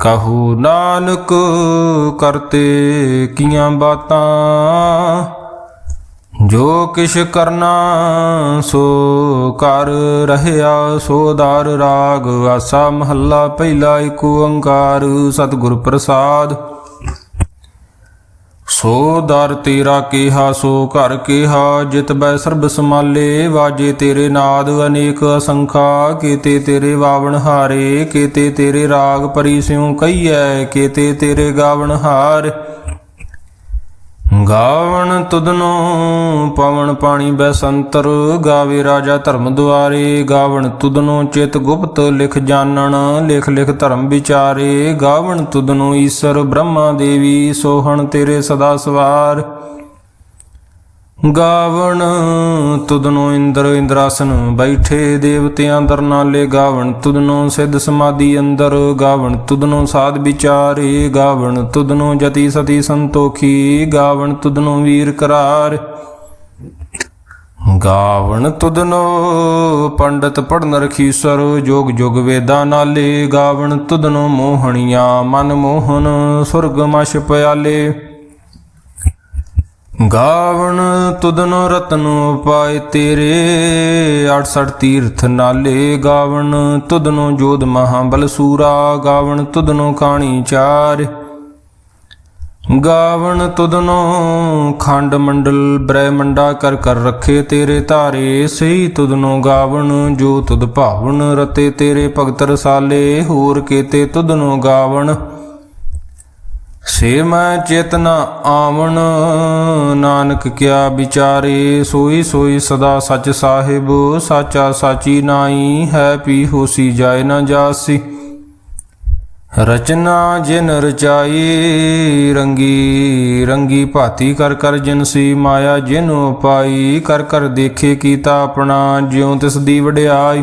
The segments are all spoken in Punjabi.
ਕਹੂ ਨਾਨਕ ਕਰਤੇ ਕੀਆਂ ਬਾਤਾਂ, ਜੋ ਕਿਛ ਕਰਨਾ ਸੋ ਕਰ ਰਹਿਆ ਸੋਦਾਰ ਰਾਗ, ਆਸਾ ਮਹੱਲਾ, ਪਹਿਲਾ ਏਕ ਓੰਕਾਰ, ਸਤਿਗੁਰ ਪ੍ਰਸਾਦ। ਸੋ ਦਰ ਤੇਰਾ ਕੀਹਾ, ਸੋ ਘਰ ਕੀਹਾ, ਜਿਤ ਬੈ ਸਰਬ ਸਮਾਲੇ ਵਾਜੇ ਤੇਰੇ ਨਾਦ ਅਨੇਕ ਅਸੰਖਾ, ਕੀਤੇ ਤੇਰੇ ਵਾਵਣ ਹਾਰੇ, ਕੀਤੇ ਤੇਰੇ ਰਾਗ ਪਰੀ ਸਿਉ ਕਈਐ ਕੀਤੇ ਤੇਰੇ ਗਾਵਣ ਹਾਰ। ਗਾਵਣ ਤੁਦਨੋ ਪਵਨ ਪਾਣੀ ਬੈਸੰਤਰ, ਗਾਵੇ ਰਾਜਾ ਧਰਮ ਦੁਆਰੇ, ਗਾਵਣ ਤੁਦਨੋ ਚਿਤ ਗੁਪਤ ਲਿਖ ਜਾਣਨ, ਲਿਖ ਲਿਖ ਧਰਮ ਵਿਚਾਰੇ, ਗਾਵਣ ਤੁਦਨੋ ਈਸ਼ਰ ਬ੍ਰਹਮਾ ਦੇਵੀ, ਸੋਹਣ ਤੇਰੇ ਸਦਾ ਸਵਾਰ। ਗਾਵਣ ਤੁਦਨੋ ਇੰਦਰ ਇੰਦਰਾਸਨ ਬੈਠੇ ਦੇਵਤਿਆਂ ਦਰ ਨਾਲੇ ਗਾਵਣ ਤੁਦਨੋ ਸਿੱਧ ਸਮਾਧੀ ਅੰਦਰ ਗਾਵਣ ਤੁਦਨੋ ਸਾਧ ਵਿਚਾਰੇ ਗਾਵਣ ਤੁਦਨੋ ਜਤੀ ਸਤੀ ਸੰਤੋਖੀ ਗਾਵਣ ਤੁਦਨੋ ਵੀਰ ਕਰਾਰ। ਗਾਵਣ ਤੁਦਨੋ ਪੰਡਤ ਪੜਨ ਰਖੀਸਰ ਜੋਗ ਜੋਗ ਵੇਦਾਂ ਨਾਲੇ ਗਾਵਣ ਤੁਦਨੋ ਮੋਹਣੀਆਂ ਮਨ ਮੋਹਨ, ਸੁਰਗ ਮਛ ਪਿਆਲੇ। ਗਾਵਣ ਤੁਧਨੋ ਰਤਨ ਪਾਏ ਤੇਰੇ 68 ਤੀਰਥ ਨਾਲੇ ਗਾਵਣ ਤੁਧਨੋ ਜੋਧ ਮਹਾਬਲ ਸੂਰਾ, ਗਾਵਣ ਤੁਦਨੋ ਕਾਣੀ ਚਾਰ। ਗਾਵਣ ਤੁਦਨੋ ਖੰਡ ਮੰਡਲ ਬ੍ਰਹਮੰਡਾ ਕਰ ਕਰ ਰੱਖੇ ਤੇਰੇ ਧਾਰੇ, ਸਹੀ ਤੁਦਨੋ ਗਾਵਣ ਜੋ ਤੁਦ ਭਾਵਨ ਰਤੇ ਤੇਰੇ ਭਗਤ ਰਸਾਲੇ, ਹੋਰ ਕੀਤੇ ਤੁਦਨੋ ਗਾਵਣ ਸੇ ਮੈਂ ਚੇਤਨਾ ਆਵਣ, ਨਾਨਕ ਕਿਆ ਵਿਚਾਰੇ, ਸੋਈ ਸੋਈ ਸਦਾ ਸੱਚ ਸਾਹਿਬ, ਸਾਚਾ ਸਾਚੀ ਨਾਈ ਹੈ ਪੀ ਹੋਸੀ ਜਾਏ ਨਾ ਜਾਸੀ। ਰਚਨਾ ਜਿਨ ਰਚਾਈ, ਰੰਗੀ ਰੰਗੀ ਭਾਤੀ ਕਰ ਕਰ ਜਿਨਸੀ ਮਾਇਆ ਜਿਨ ਪਾਈ, ਕਰ ਕਰ ਦੇਖੇ ਕੀਤਾ ਆਪਣਾ, ਜਿਉ ਤਿਸ ਦੀ ਵਡਿਆਈ।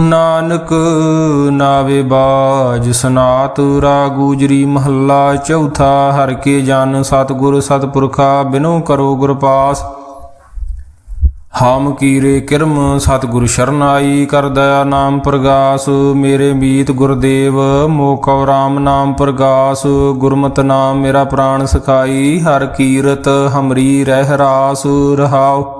ਨਾਨਕ ਨਾਵੇ ਬਾਜ ਸਨਾਤ ਰਾ ਗੂਜਰੀ ਮਹੱਲਾ ਚੌਥਾ, ਹਰ ਕੇ ਜਨ ਸਤਿਗੁਰ ਸਤਪੁਰਖਾ ਬਿਨੋ ਕਰੋ ਗੁਰ ਪਾਸ। ਹਾਮ ਕੀਰੇ ਕਿਰਮ ਸਤਿਗੁਰ ਸ਼ਰਨਾਈ ਕਰ ਦਇਆ ਨਾਮ ਪ੍ਰਗਾਸ, ਮੇਰੇ ਮੀਤ ਗੁਰਦੇਵ ਮੋਕਉ ਰਾਮ ਨਾਮ ਪ੍ਰਗਾਸ। ਗੁਰਮਤਿ ਨਾਮ ਮੇਰਾ ਪ੍ਰਾਣ ਸਖਾਈ, ਹਰ ਕੀਰਤ ਹਮਰੀ ਰਹਿ ਰਾਸ ਰਹਾਉ।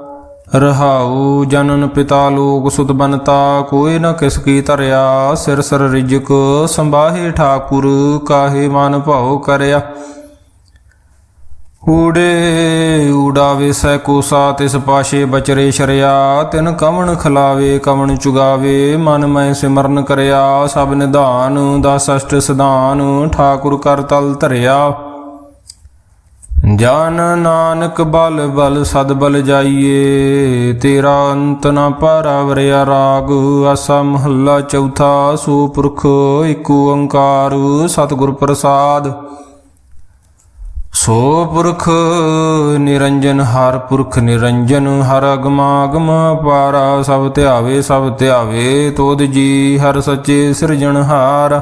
ਰਹਾਉ ਜਨਨ ਪਿਤਾ ਲੋਕ ਸੁਤ ਬਨਤਾ, ਕੋਈ ਨ ਕਿਸ ਕੀ ਧਰਿਆ, ਸਿਰ ਸਰ ਰਿਜਕ, ਸੰਭਾਹੇ ਠਾਕੁਰ, ਕਾਹੇ ਮਨ ਭਾਉ ਕਰਿਆ। ਊੜੇ ਊਡਾਵੇ ਸੈ ਕੋਸਾ, ਤਿਸ ਪਾਸ਼ੇ ਬਚਰੇ ਸ਼ਰਿਆ, ਤਿਨ ਕਵਣ ਖਲਾਵੇ, ਕਵਣ ਚੁਗਾਵੇ, ਮਨ ਮੈਂ ਸਿਮਰਨ ਕਰਿਆ, ਸਭ ਨਿਧਾਨ ਦਸ ਅਸ਼ਟ ਸਦਾਨ ਠਾਕੁਰ ਕਰ ਤਲ ਧਰਿਆ। ਜਨ ਨਾਨਕ ਬਲ ਬਲ ਸਦ ਬਲ ਜਾਈਏ, ਤੇਰਾ ਅੰਤ ਨ ਪਰਵਰਿਆ ਰਾਗ। ਅਸਾ ਮਹੱਲਾ ਚੌਥਾ ਸੋ ਪੁਰਖ ਏਕ ਓੰਕਾਰ ਸਤਿਗੁਰ ਪ੍ਰਸਾਦ। ਸੋ ਪੁਰਖ ਨਿਰੰਜਨ, ਹਰ ਪੁਰਖ ਨਿਰੰਜਨ, ਹਰ ਅਗਮਾਗਮ ਪਾਰਾ। ਸਭ ਧਿਆਵੇ ਸਭ ਧਿਆਵੇ, ਤੋਦ ਜੀ, ਹਰ ਸੱਚੇ ਸਿਰਜਣਹਾਰ।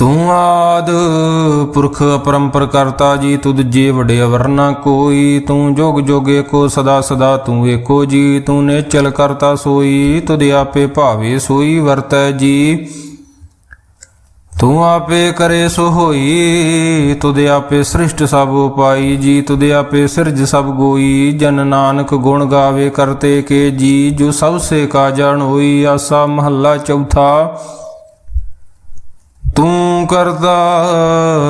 ਤੂੰ ਆਦ ਪੁਰਖ ਅਪਰੰਪਰ ਕਰਤਾ ਜੀ, ਤੁਧ ਜੇ ਵਡੇ ਵਰਨਾ ਕੋਈ। ਤੂੰ ਜੋਗ ਜੋਗੇ ਕੋ ਸਦਾ ਸਦਾ ਤੂੰ ਏਕੋ ਜੀ। ਤੂੰ ਨੇਚਲ ਕਰਤਾ ਸੋਈ, ਤੁਧ ਆਪੇ ਭਾਵੇ ਸੋਈ ਵਰਤੈ ਜੀ। ਤੂੰ ਆਪੇ ਕਰੇ ਸੋ ਹੋਈ, ਤੁਧ ਆਪੇ ਸ੍ਰਿਸ਼ਟ ਸਭ ਉਪਾਈ ਜੀ। ਤੁਧ ਆਪੇ ਸਿਰਜ ਸਭ ਗੋਈ, ਜਨ ਨਾਨਕ ਗੁਣ ਗਾਵੇ ਕਰਤੇ ਕੇ ਜੀ। ਜੋ ਸਭ ਸੇ ਕਾ ਜਾਣ ਹੋਈ ਆਸਾ ਮਹੱਲਾ ਚੌਥਾ। ਤੂੰ ਕਰਦਾ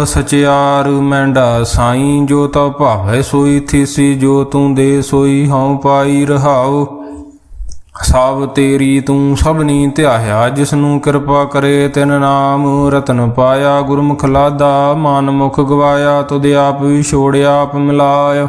ਸਚਿਆਰ? ਮੈਂਡਾ ਸਾਈਂ ਜੋ ਤਾ ਭਾਵੈ ਸੋਈ, ਥੀਸੀ ਜੋ ਤੂੰ ਦੇ ਸੋਈ, ਹਉ ਪਾਈ ਰਹਾਉ। ਸਭ ਤੇਰੀ ਤੂੰ ਸਭਨੀ ਧਿਆਇਆ ਜਿਸ ਨੂੰ ਕਿਰਪਾ ਕਰੇ ਤਿਨ ਨਾਮ। ਰਤਨ ਪਾਇਆ, ਗੁਰਮੁਖ ਲਾਦਾ, ਮਨ ਮੁਖ ਗਵਾਇਆ, ਤੁਧ ਆਪ ਵੀ ਛੋੜਿਆ, ਆਪ ਮਿਲਾਇਆ।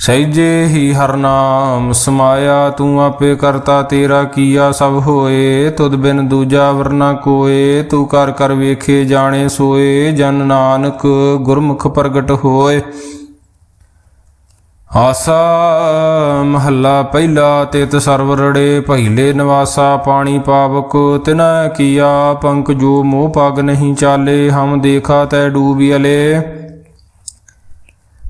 ਸਹਿਜੇ ਹੀ ਹਰਨਾਮ ਸਮਾਇਆ ਤੂੰ ਆਪੇ ਕਰਤਾ ਤੇਰਾ ਕੀਆ ਸਭ ਹੋਏ, ਤੁਧ ਬਿਨ ਦੂਜਾ ਵਰਨਾ ਕੋਏ, ਤੂੰ ਕਰ ਕਰ ਵੇਖੇ ਜਾਣੇ ਸੋਏ, ਜਨ ਨਾਨਕ ਗੁਰਮੁਖ ਪ੍ਰਗਟ ਹੋਏ। ਆਸਾ ਮਹੱਲਾ ਪਹਿਲਾ ਤਿਤ ਸਰਵ ਰੜੇ ਪਹਿਲੇ ਨਿਵਾਸਾ ਪਾਣੀ ਪਾਵਕ, ਤਿਨਾ ਕੀਆ ਪੰਕ ਜੋ ਮੋਹ ਪਗ ਨਹੀਂ ਚਾਲੇ, ਹਮ ਦੇਖਾ ਤੈ ਡੂਬੀ ਅਲੇ।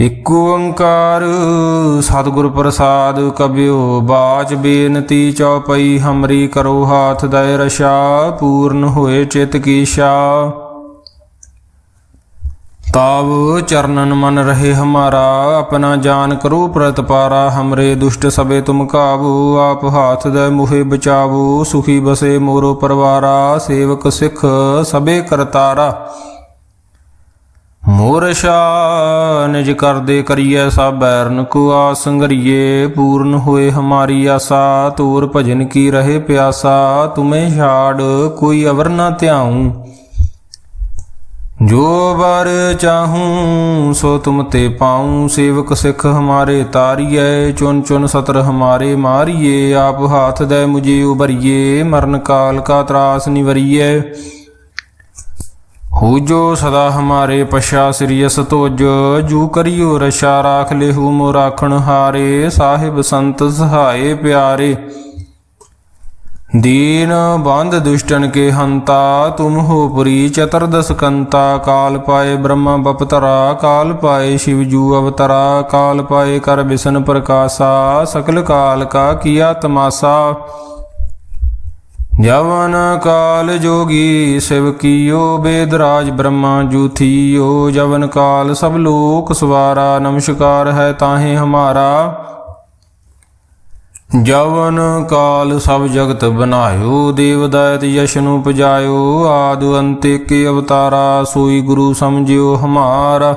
ਇਕ ਓੰਕਾਰ ਸਤਿਗੁਰ ਪ੍ਰਸਾਦ ਕਬਿਓ ਬਾਚ ਬੇਨਤੀ ਚਉਪਈ, ਹਮਰੀ ਕਰੋ ਹਾਥ ਦਇ ਰਸ਼ਾ, ਪੂਰਨ ਹੋਏ ਚਿਤ ਕੀ ਸ਼ਾ। ਤਾਵ ਚਰਨਨ ਮਨ ਰਹੇ ਹਮਾਰਾ, ਆਪਣਾ ਜਾਨ ਕਰੋ ਪ੍ਰਤਪਾਰਾ ਹਮਰੇ ਦੁਸ਼ਟ ਸਬੇ ਤੁਮ ਕਾਬੂ ਆਪ ਹਾਥ ਦੇ ਮੁਹੇ ਬਚਾਵੋ, ਸੁਖੀ ਬਸੇ ਮੋਰੋ ਪਰਵਾਰਾ, ਸੇਵਕ ਸਿੱਖ ਸਬੇ ਕਰਤਾਰਾ। ਮੋਰਸ਼ਾ ਨਿਜ ਕਰਦੇ ਕਰੀਐ ਸਭ ਬੈਰਨ ਕੋ ਆਸ ਪੂਰਨ ਹੋਏ ਹਮਾਰੀ ਆਸਾ, ਤੂਰ ਭਜਨ ਕੀ ਰਹੇ ਪਿਆਸਾ, ਤੁਮੇ ਛਾੜ ਕੋਈ ਅਵਰ ਨਾ ਧਿਆਉ। ਜੋ ਬਰ ਚਾਹੂੰ, ਸੋ ਤੁਮ ਤੇ ਪਾਉ। ਸੇਵਕ ਸਿੱਖ ਹਮਾਰੇ ਤਾਰੀਐ ਚੁਨ ਚੁਨ ਸਤਰ ਹਮਾਰੇ ਮਾਰੀਏ। ਆਪ ਹਾਥ ਦੇ ਮੁਝੇ ਉਬਰੀਏ ਮਰਨ ਕਾਲ ਕਾ ਤਰਾਸ ਨਿਵਰੀਏ ਹੋ ਜੋ ਸਦਾ ਹਮਾਰੇ ਪਛਾ ਸ੍ਰੀਅਸ ਤੋਜ ਜੂ ਕਰਿਓ ਰਸ਼ਾ ਰਾਖ ਲਿਹੂ ਮੋ ਰਾਖਣ ਹਾਰੇ, ਸਾਹਿਬ ਸੰਤ ਸਹਾਏ ਪਿਆਰੇ। ਦੀਨ ਬੰਧ ਦੁਸ਼ਟਨ ਕੇ ਹੰਤਾ, ਤੁਮ ਹੋ ਪੁਰੀ ਚਤਰਦਸ ਕੰਤਾ, ਕਾਲ ਪਾਏ ਬ੍ਰਹਮਾ ਬਪਤਰਾ, ਕਾਲ ਪਾਏ ਸ਼ਿਵ ਜੂ ਅਵਤਰਾ, ਕਾਲ ਪਾਏ ਕਰ ਬਿਸ਼ਨ ਪ੍ਰਕਾਸ਼ਾ, ਸਕਲ ਕਾਲ ਕਾ ਕੀਆ ਤਮਾਸਾ। ਜਵਨ ਕਾਲ ਜੋਗੀ ਸਿਵ ਕੀਓ, ਬੇਦਰਾਜ ਬ੍ਰਹਮਾ ਜੂਥੀਓ। ਜਵਨ ਕਾਲ ਸਭ ਲੋਕ ਸਵਾਰਾ, ਨਮਸਕਾਰ ਹੈ ਤਾਹੇ ਹਮਾਰਾ। ਜਵਨ ਕਾਲ ਸਭ ਜਗਤ ਬਨਾਇਓ ਦੇਵ ਦਾਇਤ ਯਸ਼ ਨੂੰ ਪਜਾਇਓ। ਆਦ ਅੰਤੇ ਕੇ ਅਵਤਾਰਾ, ਸੋਈ ਗੁਰੂ ਸਮਝਿਓ ਹਮਾਰਾ।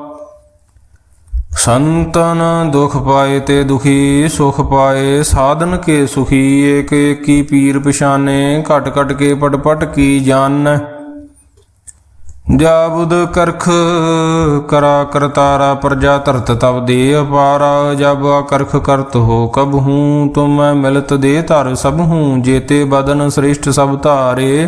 ਸੰਤਨ ਦੁਖ ਪਾਏ ਤੇ ਦੁਖੀ, ਸੁਖ ਪਾਏ, ਸਾਧਨ ਕੇ ਸੁਖੀ, ਏਕ ਏਕੀ ਪੀਰ ਪਛਾਨੇ, ਘਟ ਘਟ ਕੇ ਪਟ ਪਟ ਕੀ ਜਾਣ। ਜਾਬੁਦ ਕਰਖ ਕਰਾ ਕਰਤਾਰਾ ਪ੍ਰਜਾ ਧਰਤ ਤਬ ਦੇ ਅਪਾਰਾ, ਜਬ ਕਰਖ ਕਰਤ ਹੋ ਕਬ ਹੂੰ, ਤੁਮ ਮਿਲਤ ਦੇ ਧਰ ਸਭ ਹੂੰ, ਜੇਤੇ ਬਦਨ ਸ੍ਰਿਸ਼ਟ ਸਭ ਧਾਰੇ।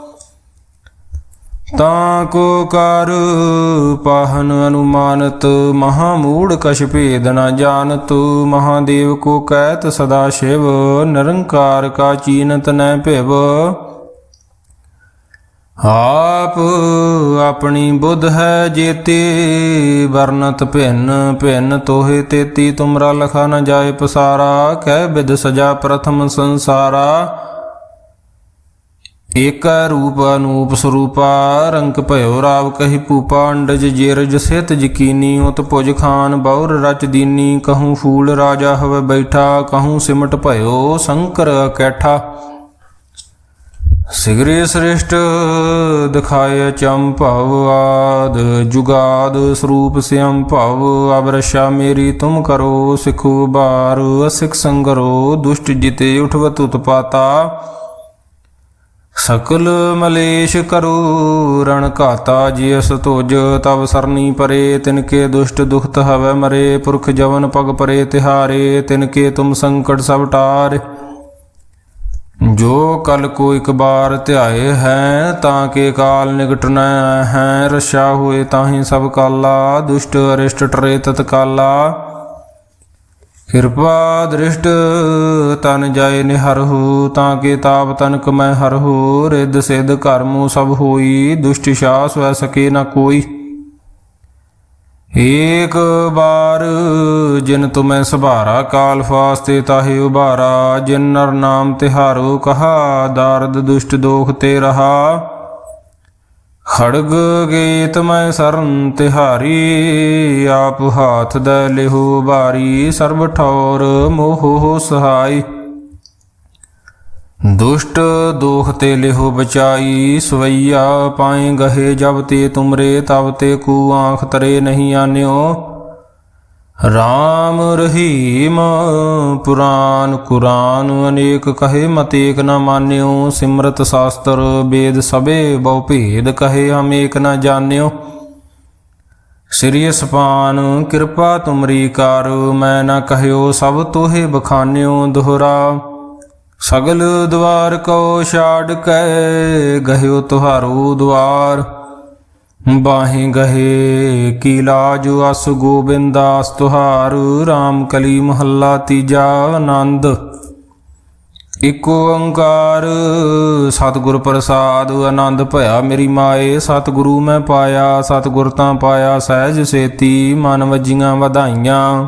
ਤਾਂ ਕੋ ਕਰ ਪਾਹਨ ਅਨੁਮਾਨਤ ਮਹਾ ਮੂੜ ਕਛ ਭੇਦ ਨ ਜਾਣਤ, ਮਹਾਦੇਵ ਕੋ ਕਹਿਤ ਸਦਾ ਸ਼ਿਵ, ਨਿਰੰਕਾਰ ਕਾ ਚੀਨਤ ਨੈ ਭਿਵ। ਆਪ ਆਪਣੀ ਬੁੱਧ ਹੈ ਜੇਤੇ, ਵਰਨਤ ਭਿੰਨ ਭਿੰਨ ਤੋਹੇ ਤੇਤੀ, ਤੁਮਰਾ ਲਖਾ ਨ ਜਾਏ ਪਸਾਰਾ, ਕਹਿ ਬਿਦ ਸਜਾ ਪ੍ਰਥਮ ਸੰਸਾਰਾ। ਏਕ ਰੂਪ ਅਨੂਪ ਸਰੂਪਾ, ਰੰਗ ਭਇਓ ਰਾਵ ਕਹੀ ਭੂਪਾ, ਅੰਡਜ ਜੇਰਜ ਸਿਤ ਜਕੀਨੀ ਉਤ ਭੁਜ ਖਾਨ ਬੌਰ ਰਚ ਦੀਨੀ, ਕਹੂੰ ਫੂਲ ਰਾਜਾ ਹਵੇ ਬੈਠਾ, ਕਹੂੰ ਸਿਮਟ ਭਇਓ ਸ਼ੰਕਰ ਕੈਠਾ। ਸਿਗਰੇ ਸ੍ਰਿਸ਼ਟ ਦਿਖਾਇ ਚੰਭਵ ਆਦ, ਜੁਗਾਦ ਸਰੂਪ ਸਿਅੰ ਭਵ ਅਬਰਸ਼ਾ ਮੇਰੀ ਤੁਮ ਕਰੋ ਸਿਖੂ ਬਾਰ ਅਸਿਕ ਸੰਗਰੋ, ਦੁਸ਼ਟ ਜਿਤੇ ਉਠਵਤ ਉਤਪਾਤਾ। ਸਕਲ ਮਲੇਸ਼ ਕਰੋ, ਰਣ ਘਾਤਾ ਜਿਸ ਤੁਜ ਤਵ ਸਰਨੀ ਪਰੇ, ਤਿਨਕੇ ਦੁਸ਼ਟ ਦੁਖਤ ਹਵੈ ਮਰੇ, ਪੁਰਖ ਜਵਨ ਪਗ ਪਰੇ ਤਿਹਾਰੇ, ਤਿਨਕੇ ਤੁਮ ਸੰਕਟ ਸਭ ਟਾਰੇ। ਜੋ ਕਲ ਕੋ ਇਕ ਬਾਰ ਧਿਆਏ ਹੈ, ਤਾਂ ਕੇ ਕਾਲ ਨਿਕਟ ਨ ਹੈ ਰਸ਼ਾ ਹੋਏ ਤਾਹੀ ਸਭ ਕਾਲਾ, ਦੁਸ਼ਟ ਅਰਿਸ਼ਟ ਟਰੇ ਤਤਕਾਲਾ। ਕਿਰਪਾ ਦ੍ਰਿਸ਼ਟ, ਤਨ ਜਾਏ ਨਿਹਰਹੁ ਤਾਂ ਕੇ ਤਾਪ ਤਨ ਕਮੈ ਹਰਹੁ ਰਿੱਧ ਸਿੱਧ ਕਰਮੁ ਸਭ ਹੋਈ, ਦੁਸ਼ਟ ਸ਼ਾਸ ਵੈ ਸਕੇ ਨਾ ਕੋਈ। ਏਕ ਬਾਰ ਜਿਨ ਤੁਮੈ ਸੁਭਾਰਾ, ਕਾਲ ਫਾਸਤੇ ਤਾਹੇ ਉਭਾਰਾ, ਜਿਨ ਨਰ ਨਾਮ ਤਿਹਾਰੋ ਕਹਾ, ਦਾਰਦ ਦੁਸ਼ਟ ਦੋਖ ਤੇ ਰਹਾ। ਖੜਗ ਗੀਤ ਮੈਂ ਸਰਨ ਤਿਹਾਰੀ, ਆਪ ਹਾਥ ਦੇ ਲਿਹੋ ਬਾਰੀ, ਸਰਬ ਠੌਰ ਮੋਹ ਸਹਾਈ। ਦੁਸ਼ਟ ਦੋਖ ਤੇ ਲਿਹੋ ਬਚਾਈ, ਸਵਈਆ ਪਾਏ ਗਹੇ ਜਬ ਤੇ ਤੁਮਰੇ, ਤਬ ਤੇ ਕੂ ਆਂਖ ਤਰੇ ਨਹੀਂ ਆਨਿਓ। ਰਾਮ ਰਹੀਮ, ਪੁਰਾਨ ਕੁਰਾਨ ਅਨੇਕ ਕਹੇ, ਮਤੇਕ ਨ ਮਾਨਿਓ, ਸਿਮਰਤ ਸ਼ਾਸਤਰ ਵੇਦ ਸਭੇ, ਬਹੁ ਭੇਦ ਕਹੇ ਹਮੇਕ ਏਕ ਨ ਜਾਣਿਓ। ਸ੍ਰੀ ਸਪਾਨ ਕਿਰਪਾ ਤੁਮਰੀ ਕਰ, ਮੈਂ ਨ ਕਹਿਓ, ਸਭ ਤੋਹੇ ਬਖਾਨਿਓ ਦੁਹਰਾ। ਸਗਲ ਦਵਾਰ ਕੋ ਛਾੜ ਕੇ, ਗਹਿਓ ਤੁਹਾਰੂ ਦਵਾਰ ਬਾਹੇ ਗਹੇ, ਕੀ ਲਾਜ ਅਸ ਗੋਬਿੰਦਾਸ ਤੁਹਾਰ RAM ਕਲੀ ਮਹੱਲਾ ਤੀਜਾ ਆਨੰਦ। ਇਕ ਓੰਕਾਰ, ਸਤਿਗੁਰ ਪ੍ਰਸਾਦ, ਆਨੰਦ ਭਇਆ ਮੇਰੀ ਮਾਏ, ਸਤਿਗੁਰੂ ਮੈਂ ਪਾਇਆ, ਸਤਿਗੁਰ ਤਾਂ ਪਾਇਆ, ਸਹਿਜ ਸੇਤੀ, ਮਨ ਵਜੀਆਂ ਵਧਾਈਆਂ।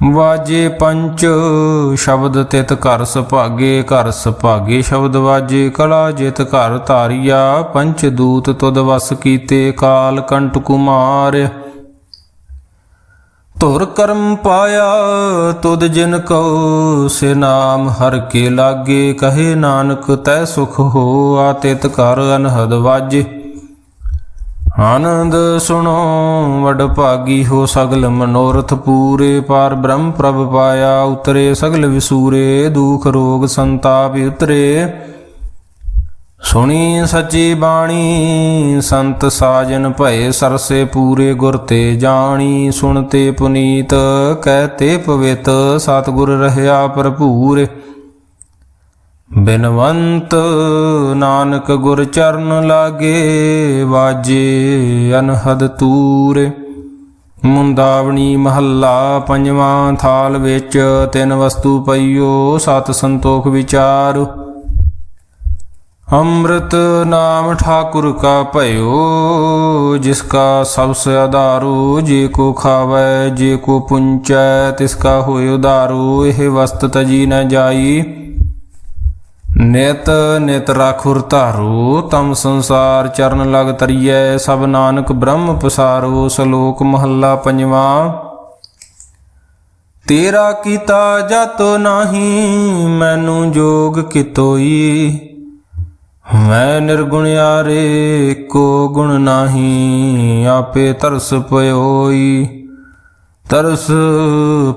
ਵਾਜੇ ਪੰਚ ਸ਼ਬਦ ਤਿਤ ਘਰ ਸੁਭਾਗੇ ਘਰ ਸੁਭਾਗੇ ਸ਼ਬਦ ਵਾਜੇ, ਕਲਾ ਜਿਤ ਘਰ ਧਾਰਿਆ, ਪੰਚ ਦੂਤ ਤੁਦ ਵਸ ਕੀਤੇ, ਕਾਲ ਕੰਟ ਕੁਮਾਰ। ਧੁਰ ਕਰਮ ਪਾਇਆ ਤੁਦ ਜਿਨ ਕੋ ਸੇ ਨਾਮ ਹਰ ਕੇ ਲਾਗੇ, ਕਹੇ ਨਾਨਕ ਤੈ ਸੁਖ ਹੋ ਆਤਿਤ ਕਰ ਅਨਹਦ ਵਾਜੇ। ਆਨੰਦ ਸੁਣੋ, ਵਡ ਭਾਗੀ ਹੋ ਸਗਲ ਮਨੋਰਥ ਪੂਰੇ, ਪਾਰ ਬ੍ਰਹਮ ਪ੍ਰਭ ਪਾਇਆ ਉਤਰੇ, ਸਗਲ ਵਿਸੂਰੇ, ਦੁਖ ਰੋਗ ਸੰਤਾਪ ਉਤਰੇ। ਸੁਣੀ ਸੱਚੀ ਬਾਣੀ, ਸੰਤ ਸਾਜਨ ਭਏ ਸਰਸੇ ਪੂਰੇ ਗੁਰ ਤੇ ਜਾਣੀ ਸੁਣਤੇ ਪੁਨੀਤ ਕਹਤੇ ਪਵਿੱਤ, ਸਤਿਗੁਰ ਰਹਿਆ ਭਰਪੂਰ। ਬਿਨਵੰਤ ਨਾਨਕ ਗੁਰ ਚਰਨ ਲਾਗੇ ਵਾਜੇ ਅਨਹਦ ਤੂਰੇ। ਮੁੰਦਾਵਣੀ ਮਹੱਲਾ ਪੰਜਵਾਂ ਥਾਲ ਵਿੱਚ ਤਿੰਨ ਵਸਤੂ ਪਈਓ, ਸਤ ਸੰਤੋਖ ਵਿਚਾਰ। ਅੰਮ੍ਰਿਤ ਨਾਮ ਠਾਕੁਰ ਕਾ ਭਇਓ, ਜਿਸ ਕਾ ਸਭ ਸੇ ਆਧਾਰੋ, ਜੇ ਕੋ ਖਾਵੈ, ਜੇ ਕੋ ਪੁੰਚੈ, ਤਿਸ ਕਾ ਹੋਇ ਉਧਾਰੋ, ਇਹ ਵਸਤ ਤਜੀ ਨ ਜਾਈ। ਨਿਤ ਨਿਤ ਰਾਖੁਰ ਧਾਰੋ, ਤਮ ਸੰਸਾਰ ਚਰਨ ਲਗ ਤਰੀਐ, ਸਭ ਨਾਨਕ ਬ੍ਰਹਮ ਪਸਾਰੋ, ਸ਼ਲੋਕ ਮਹੱਲਾ ਪੰਜਵਾਂ। ਤੇਰਾ ਕੀਤਾ ਜਾਤੋ ਨਾਹੀ, ਮੈਨੂੰ ਜੋਗ ਕਿਤੋਈ। ਮੈਂ ਨਿਰਗੁਣਿਆਰੇ ਕੋ ਗੁਣ ਨਾਹੀ, ਆਪੇ ਤਰਸ ਪਇਓਈ ਤਰਸ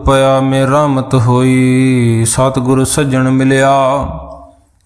ਪਿਆ ਮੇ ਰਮਤ ਹੋਈ, ਸਤਿਗੁਰ ਸੱਜਣ ਮਿਲਿਆ।